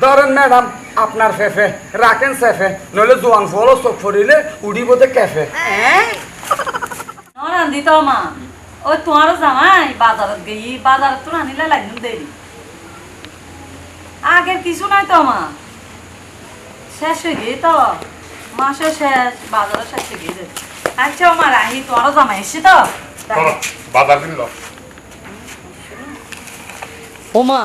ধরেন ম্যাডাম আপনার ফেফে রাখেন সেফে নইলে জোয়ান ফলো চোখ ফরিলে উড়িব দে ক্যাফে। রান্ধি তো মা ওই তোমারও জামাই বাজারত গেই বাজারত তো রানিলে লাগবে দেরি। আগের কিছু নাই তো মা। শেষ হয়ে গিয়ে তো মাসে শেষ বাজারও শেষ হয়ে গিয়ে আচ্ছা মা রাহি তোমারও জামাই এসছে তো? বাজার দিন ও মা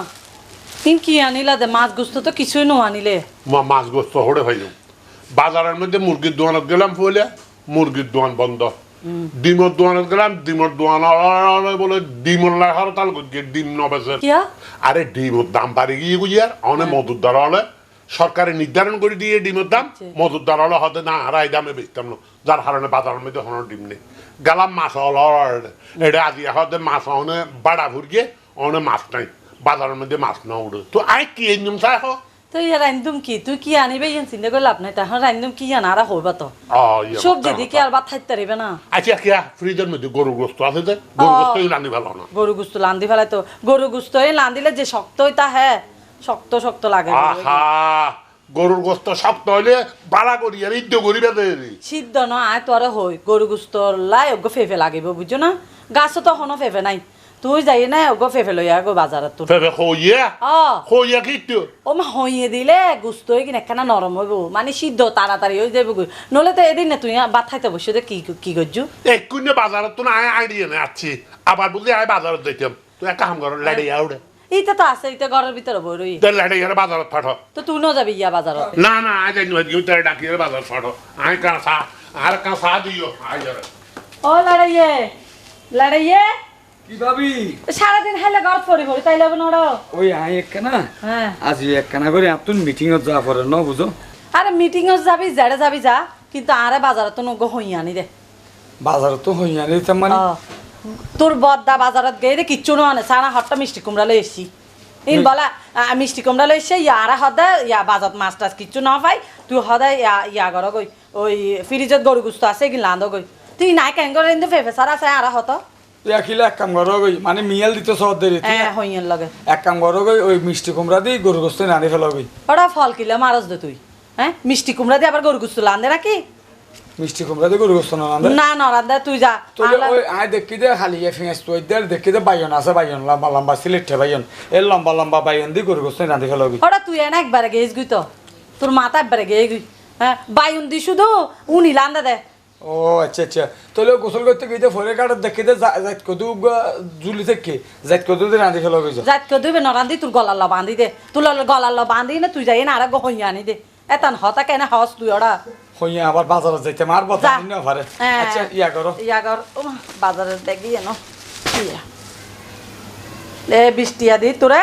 তুমি কি আনিলা দে? মাছ গুস্ত তো কিছুই নো আনিলে। মা মাছ গোস্ত হড়ে হইল বাজারের মধ্যে মুরগির দোকানত গেলাম পইলে মুরগির দোকান বন্ধ। ডিমর দোকানত গেলাম ডিমর দোকান বলে ডিমর লাগার তাল গিয়ে ডিম নবেছে আরে ডিমর দাম বাড়ি গিয়ে গুজিয়ার অনেক মধুর দ্বারা হলে সরকারে নির্ধারণ করে দিয়ে ডিমের দাম মধুর দ্বারা হলে হতে না আর এই দামে বেচতাম না। যার কারণে বাজারের মধ্যে হন ডিম নেই। গেলাম মাছ হল এটা আজি হতে মাছ অনে বাড়া ভুরগিয়ে অনে মাছ নাই। বাজারের মধ্যে মাছ না উঠে তো আই কি এনম চাই হ তো ইয়া রান্ধুম কি তুই কি আনিবে ইয়ান চিন্তা করে লাভ নাই তখন রান্ধুম কি জানা আর হইবা তো সবজি। দিকে আর ভাত খাইতে পারিবে না আচ্ছা কিয়া ফ্রিজের মধ্যে গরু গোস্ত আছে যে গরু। গোস্ত রান্নি ভালো না গরু গুস্ত লান্দি ফেলাই তো গরু গুস্ত লান্দিলে যে শক্ত হইতা হ্যাঁ শক্ত শক্ত লাগে আহা গরুর গোস্ত শক্ত হইলে বাড়া করি আর ইদ্য করি বেঁধে সিদ্ধ ন আয় তোর হই গরু গুস্ত লাই ফেফে লাগিব বুঝছ না গাছও তো হনো ফেফে নাই তুই যাই না ওগো ফেফে লইয়া গো বাজারত তোর ফেবে খইয়ে অ। খইয়ে কিন্তু ও মা হইয়ে দিলে গুস্ত হয়ে কিনা একখানা নরম হইব মানে সিদ্ধ তাড়াতাড়ি হয়ে যাবে গো নলে তো এদিন না তুই ভাত খাইতে বসে দে কি কি করছু এক্ষুনি বাজারত তো না আইডিয়া নেই আছি। আবার বুঝলি আয় বাজারত যাইতাম তুই এক কাম কর লাড়ি আউড়ে এইটা তো আছে এইটা ঘরের ভিতরে বই রই তোর লাড়ি গেলে বাজারত ফাটো তো তুই ন যাবি ইয়া বাজারত না না আই নয় তোর ডাকি বাজার ফাটো আয় কাঁচা আর কাঁচা দিও আয় যাবে ও লড়াইয়ে লড়াইয়ে কি ভাবি? সারাদিন ঘর ওই আই একখানা? হ্যাঁ। আজি একখানা করে আপনি মিটিংত যা পরে ন বুঝো? আরে মিটিংও যাবি যাবি যা কিন্তু আরে বাজারত নগো হই আনি বাজারে তো মানে? অ, তোর বদ্দা বাজারত গেই রে কিচ্ছু নয় সারা হট্টা মিষ্টি কুমড়া লই এসছি ইন বলা মিষ্টি কুমড়া লই এসছে ইয়ারা হদা ইয়া বাজার মাছ টাছ কিচ্ছু না পাই তুই হদাই ইয়া ইয়া কর গই ওই ফ্রিজত গরু গুস্ত আছে লান্দ গই তুই নাই কেন করে ফেফেসার আছে আরা হত। তুই আখিলে এক কাম করো গই মানে মিয়াল দিতে সব দেরি হ্যাঁ হইয়ের লগে। এক কাম করো গই ওই মিষ্টি কুমড়া দিয়ে গরু গোস্ত নাড়ি ফেলো গই ওটা ফল কিলে মারস দে তুই হ্যাঁ? মিষ্টি কুমড়া দিয়ে আবার গরু গুস্ত লান্দে রাখি? মিষ্টি কুমড়া দিয়ে গরু গোস্ত না না দে তুই যা ওই আই দেখি দে খালি এ ফিঙেস তুই দে দেখি দে বাইন আছে লম্বা লম্বা সিলেটে এ লম্বা লম্বা দি গরু গোস্ত রান্ধি ফেলো গই ওটা তুই এনে একবারে গেছ গুই তো। তোর মাথা একবারে গেয়ে গুই হ্যাঁ? বায়ুন দি শুধু উনি লান্দা দে। ও আচ্ছা আচ্ছা। তাহলে গোসল করতে গিয়ে ফরে কাটার দেখি দে যাইত কদু জুলি থেকে যাইত কদু দিয়ে রান্ধি ফেলো গই যাত কো দিবে নরান্দি তোর গলার ল বান্ধি দে। তোর ল- গলার ল বান্ধি না তুই যাই না আর গহইয়া আনি দে। এতান হতা কেন হস তুই ওরা? হইয়া আবার বাজারে যাইতে মার বতা যা। না পারে হ্যাঁ। আচ্ছা ইয়া করো। ইয়া কর। ও বাজারে দেখি এন। ইয়া। এ বৃষ্টিয়া দি তোরে।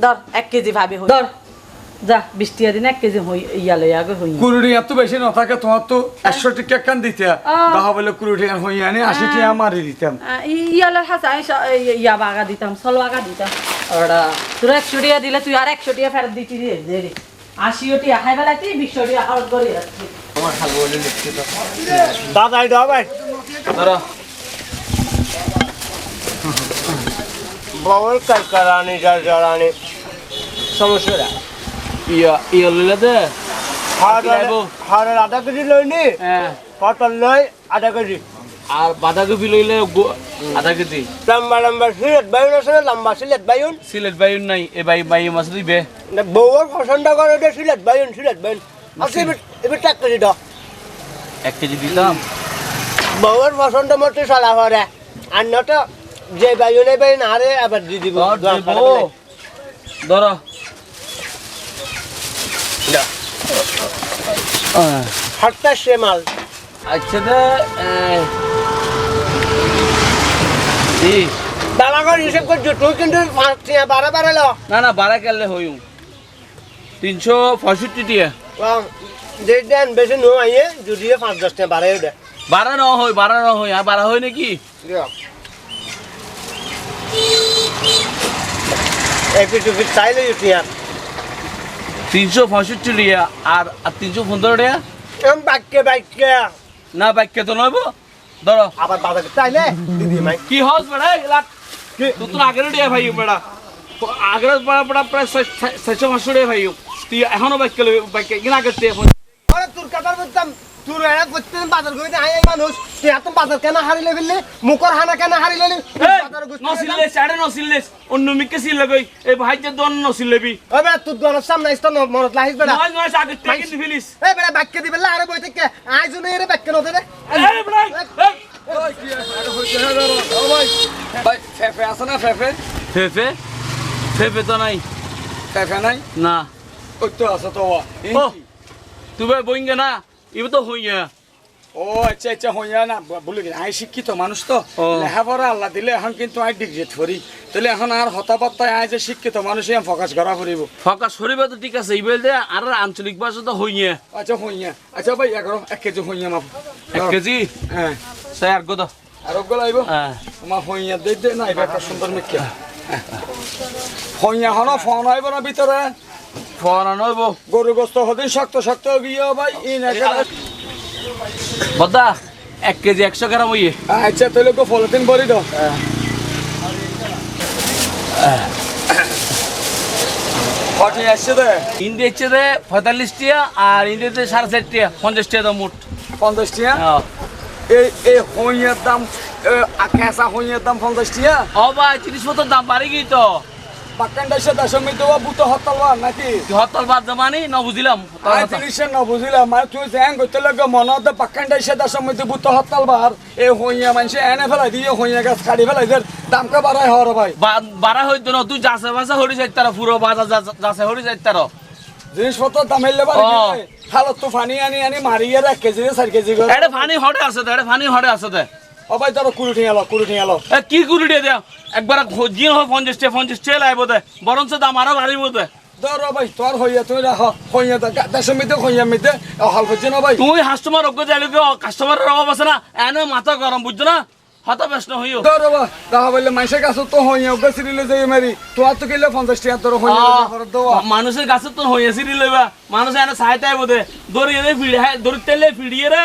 ধর এক কেজি ভাবি হই ধর। যা বৃষ্টিয়া দিন এক কেজি হই ইয়া লই আগে হই। কুড়ি এত বেশি না থাকে তোমার তো একশো টিকা কান দিতে। দেখা বলে টাকা হইয়া আনি আশি টাকা মারি দিতাম। ইয়ালের হাসা ইয়া বাগা দিতাম সল বাগা দিতাম। ওরা তোর একশো দিলে তুই আর একশো টিয়া ফেরত দিতি রে দে রে। আশিও টিয়া খাই বেলাতে আউট করে যাচ্ছি দাদাই দাও ভাই বাবার কারকারানি সমস্যা ইয়া ইয়া লইলে দে হাড়ের আধা কেজি লইনি হ্যাঁ পটল লই আধা কেজি আর বাঁধাকপি লইলে আধা কেজি লম্বা লম্বা সিলেট বাইন আছে লম্বা সিলেট বাইন সিলেট বাইন নাই এ বাই বাই মাছ দিবে বউর পছন্দ করে যে সিলেট বাইন সিলেট বাইন আচ্ছা এবার এক কেজি দাও এক কেজি দিলাম বউর পছন্দ মতো চলা করে আর নয়তো যে বাইনে বাইন আরে আবার দিয়ে দিব ধর দেব ধর হঠাৎ মাল আচ্ছা দালা হিসেব করছ তুই কিন্তু বারো বারো লো না না বারা কেলে হইউ তিনশো পঁয়ষট্টি টিয়া। যে দেন বেশি নো আইয়ে যদিও পাঁচ দশ টিয়া বারো দে। বারা ন হয় বারা ন হয় আর বারা হয় নাকি? এপিট উপিট চাইলে টিয়া তিনশো পঁয়ষট্টি টিয়া আর আর তিনশো পনেরো টিয়া বাক্যে বাক্যে না বাক্যে তো নয় ধরো আবার বাবাকে চাইলে দিদি মাই কি হস বেড়া এগুলা তুই তো আগের টিয়া ভাই বেড়া আগের পড়া পড়া প্রায় ছয়শো পাঁচশো ভাই তুই এখনও বাক্যে বাইক কিনা আগে তুই আরে তোর কাটার বলতাম তোর এরা প্রত্যেকদিন বাজার করে এই মানুষ। তুই এত বাজার কেন হারিলে ফেললি? মুখর হানা কেন হারিলে বাজার নসিল্লে সাড়ে নসিল্লে অন্য মিকে সিল লগই এই ভাইজের দন নসিল্লেবি ওই বেটা তোর দোকানের সামনে মনত লাহিস বেটা নয় নয় আগে তুই কিন্তু ফিলিস। এই বেটা বাক্য দিবে আরে বই থেকে। আয় জন্য এর বাক্য নতে রে এই ভাই ভাই ফেফে আছে না ফেফে? ফেফে? ফেফে তো নাই। ফেফে নাই? না। ওই তো আছে তো ও ও তুই ভাই বইঙ্গে না? ইবে তো হইয়া। ও আচ্ছা আচ্ছা হইয়া না বলে আই শিক্ষিত মানুষ তো। ও। লেখাপড়া আল্লাহ দিলে এখন কিন্তু আই ডিগ্রি করি তাহলে এখন আর হতাপাত্তায় আই যে শিক্ষিত মানুষ ফোকাস করা তো ঠিক আছে আর আঞ্চলিক ভাষা তো হইয়া। আচ্ছা হইয়া। আচ্ছা ভাই এগারো এক কেজি হইয়া মাপ। এক কেজি? হ্যাঁ। তাই আর গদ। আর ওগুলো আইব? হ্যাঁ। হইয়া দে দে না এবার একটা সুন্দর মিক্কা হইয়া হন ফোন আইব না ভিতরে? গরু গোস্ত হদিন শক্ত শক্ত গিয়ে ভাই বদা এক কেজি একশো গ্রাম হইয়ে। আচ্ছা তাহলে গো ফলতিন বলি দাও। কটি আসছে দে পঁয়তাল্লিশ টিয়া আর ইন্ডিয়াতে সাড়ে চার টিয়া পঞ্চাশ টিয়া দাম মোট। পঞ্চাশ টিয়া। এই এই হইয়ার দাম কেঁচা হইয়ার দাম পঞ্চাশ টিয়া? ও ভাই জিনিসপত্রের দাম বাড়ি গিয়ে তো? বাক্কান দেশে দশমী দেওয়া বুতো হতালবা নাকি? তুই হতল বাদ জামানি? ন বুঝিলাম হতল আই হতল। জিনিসে বুঝিলাম। মানে তুই জ্যাং করতে লাগে মনত বাক্কান দেশে দশমী দে বুতো হতালবার এই হইয়া মানুষে এনে ফেলাই দিয়ে হইয়া গাছ কাটি ফেলাই দের দামকে বাড়াই হওয়ার ভাই। বা- বাড়া হইতো না তুই যাচ্ছে বাসা হরি যাই তারা পুরো বাজার যা- যাচ্ছে হরি যাই তারা জিনিসপত্র দাম হেললে পারে ও। তো ফানি আনি আনি মারিয়ে এক কেজি চার কেজি এটা ফানি হরে আছে তো এটা ফানি হরে আছে তো ভাই ধরো কুড়ি ঠিয়া লো কুড়ি ঠিয়া লো। এ কি দিয়ে দেও একবার জিন হয় পঞ্চাশ টিয়া পঞ্চাশ লাগবে দে। বরঞ্চ দাম আরও বাড়িব দে। ধরো ভাই তোর হইয়া তুই রাখ হইয়া দশমীতে হইয়া মিতে হাল করছে না ভাই। তুই কাস্টমার অজ্ঞ যাইলে কি কাস্টমারের অভাব আছে না? এনে মাথা গরম বুঝছ না? হতা ব্যস্ত হইও। ধরো বা দেখা বললে মাইসের কাছে তো হইয়া সিরিলে যাই মারি। তো পঞ্চাশ টাকা তোর হইয়া মানুষের কাছে তো মানুষ এনে সাহায্য দড়িয়ে ফিড়ে তেলে ফিড়িয়ে রে।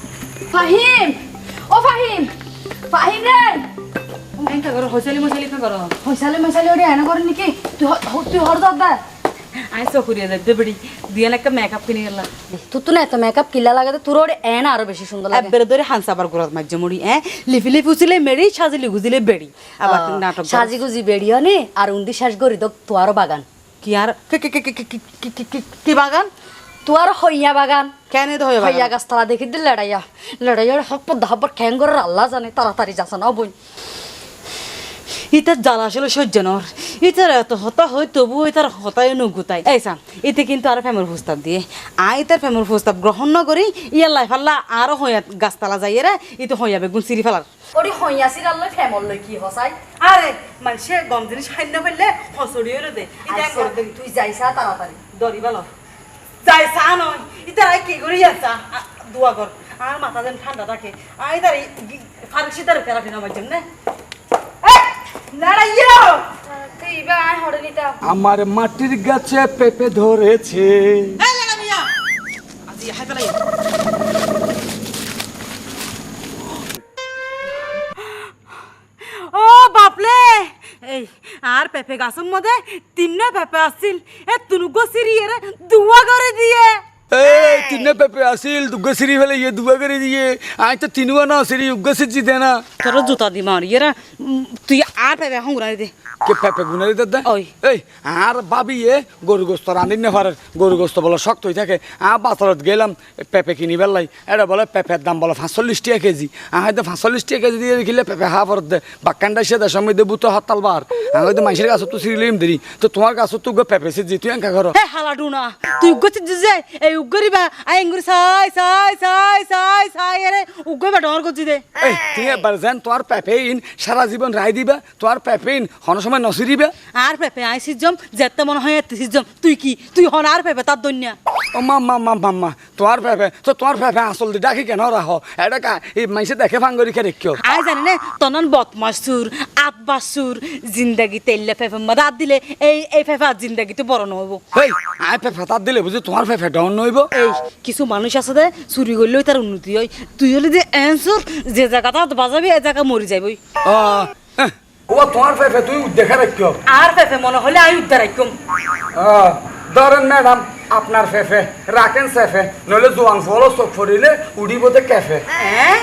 ফাহিম! ও ফাহিম! ফাহিম রে! এনকা করো হইসালি মশালি এনে করো নাকি? তুই তুই মেকআপ কিনে গেল তো না তো মেকআপ কিলা লাগাতে তোর ওরে এন আরও বেশি সুন্দর লাগে। এবারে ধরে হানসা বার করত মাঝে এ? লিপি লিপি উছিলে মেরি গুজিলে বেড়ি। আবার গুজি বেড়িও নে আর উন্দি শ্বাস গরি দক তো আরও? বাগান কি আর কি বাগান? তোয়ার হইয়া বাগান। কেন হইয়া গাছতলা দেখি দিল লড়াইয়া। লড়াইয়া হপ্পর দাহপর ঠ্যাং করে আল্লাহ জানে তাড়াতাড়ি যাচ্ছে না বই। ইতার জ্বালা আসলে সহ্য নর ইতার এত হতা হয় তবু ইতার হতায় নুগুতাই এই সাম এতে কিন্তু আর ফেমর প্রস্তাব দিয়ে। আই তার ফেমর প্রস্তাব গ্রহণ ন করি ইয়ার লাই ফাল্লা আরও হইয়া গাছতলা যাইয়ে রে ইতো হইয়া বেগুন সিরি ফেলার। ওটি হইয়া সিরাল লই কি হসাই? আরে মানুষে গম জিনিস ফেললে হসড়িয়ে দে। তুই যাইছা তাড়াতাড়ি। দরি ভালো যাই চা নয়। ইতারা কি করি চা দুয়া কর। আর মাথা যেন ঠান্ডা থাকে। আর ইতার ফারুক সিতার ফেরা ফেরা আমার জন্য। ইয়ে। আমার মাটির গাছে পেপে ধরেছে। আর পেঁপে গাছের মধ্যে তিনটা পেঁপে আসছিল। এ তুনুগো সিরিয়ে দুয়া করে দিয়ে। ए तिन्ने पे पे असील दुग्गा सिरी वाले ये दुआ करे दिए आज तो तीनवा ना सिरी उग्गा सिरी देना तोरो जूता दी मार ये रा तू ये आर पे শক্ত হয়ে থাকে গেলাম পেঁপে কিনি বেলাই এটা বলে পেঁপের দাম বলে পাঁচচল্লিশ টাকা কেজি আহ হয়তো কেজি দিয়ে পেঁপে হা দে বাক্কানটা সে দেশ মধ্যে বুতো হাততাল বার আমি হয়তো মানুষের গাছ তো সিরিলিম দেরি তো তোমার গাছ তো পেঁপে সিজি তুই এঙ্কা করো হালাডু না তুই গেছিস যে উগ্গরি বা আই এঙ্গুরি সাই সাই সাই সাই সাই এরে উগ্গই বা ডর করছি দে এই তুই এবার যেন তোমার পেঁপে ইন সারা জীবন রায় দিবা তোমার পেঁপে ইন হন সময় নসিরিবে আর পেপে আই সিজম যেতে মনে হয় এতে সিজম তুই কি তুই হন আর পেপে তার দন্যা ও মাম্মা মাম্মা তোমার ফেফে তো তোমার ফেফে আসল দি ডাকি কেন রাহ এটা কা এই মাইসে দেখে ভাঙ্গরি খেয়ে রেখিও আই জানি না তনন বদমাসুর আতবাসুর জিন্দাগি তেললে ফেফে রাত দিলে এই এই ফেফে আর জিন্দাগিতে বড় নহব হেই আয় ফেফে তার দিলে বুঝি তোমার ফেফে ডাউন এই কিছু মানুষ আছে দে চুরি করলেও তার উন্নতি হয়। তুই হলে যে এনসুর যে জায়গাটা বাজাবি এ জায়গা মরি যাবই ও তোমার ফেফে তুই দেখে রেখিও। আর ফেফে মনে হলে আমি উদ্ধার রাখিম ধরেন ম্যাডাম আপনার ফেফে রাখেন সেফে নইলে জোয়ান ফলো চোখ ফরিলে উড়িব ক্যাফে। হ্যাঁ?